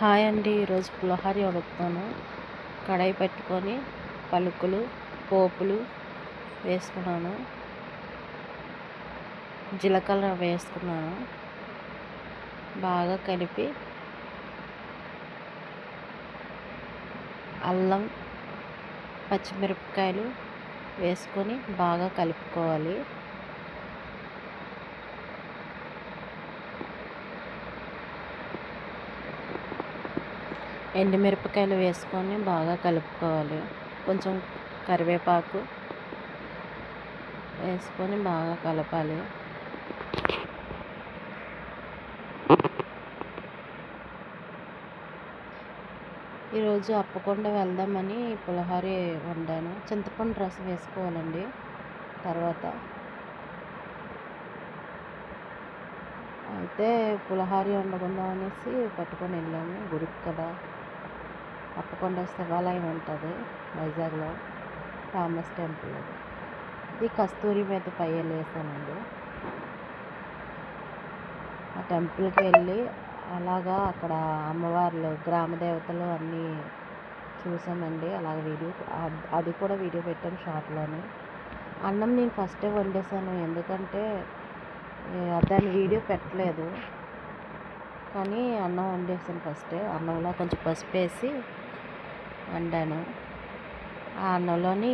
Hi అండి ఈరోజు పులిహోర వండుతున్నాను కడాయి పెట్టుకొని పలుకులు పోపులు వేసుకున్నాను. జీలకర్ర వేసుకున్నాను. బాగా కలిపి అల్లం పచ్చిమిరపకాయలు వేసుకొని బాగా కలుపుకోవాలి. ఎండుమిరపకాయలు వేసుకొని బాగా కలుపుకోవాలి. కొంచెం కరివేపాకు వేసుకొని బాగా కలపాలి. ఈరోజు అప్పకొండ వెళ్దామని పులిహోర వండాను. చింతపండు రసం వేసుకోవాలండి. తర్వాత అయితే పులిహోర వండుకుందాం అనేసి పట్టుకొని వెళ్ళాము గుడికి కదా. అప్పకొండ శివాలయం ఉంటుంది వైజాగ్లో ఫేమస్ టెంపుల్ అది. ఇది కస్తూరి మీద పై వేసానండి ఆ టెంపుల్కి వెళ్ళి అలాగా అక్కడ అమ్మవార్లు గ్రామ దేవతలు అన్నీ చూసామండి. అలాగ వీడియో అది కూడా వీడియో పెట్టాను షార్ట్లోనే. అన్నం నేను ఫస్టే వండేసాను. ఎందుకంటే దాని వీడియో పెట్టలేదు. కానీ అన్నం వండేసాను ఫస్టే. అన్నంలో కొంచెం పసుపు వేసి వండాను. ఆ అన్నంలోని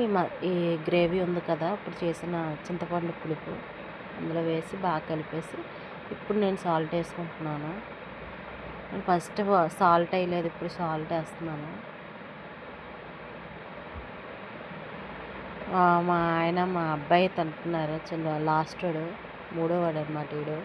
ఈ గ్రేవీ ఉంది కదా ఇప్పుడు చేసిన చింతపండు పులుపు అందులో వేసి బాగా కలిపేసి ఇప్పుడు నేను సాల్ట్ వేసుకుంటున్నాను. నేను ఫస్ట్ సాల్ట్ వేయలేదు ఇప్పుడు సాల్ట్ వేస్తున్నాను. మా ఆయన మా అబ్బాయి తింటున్నారు చిన్న లాస్ట్ వాడు మూడో వాడు అనమాట వీడు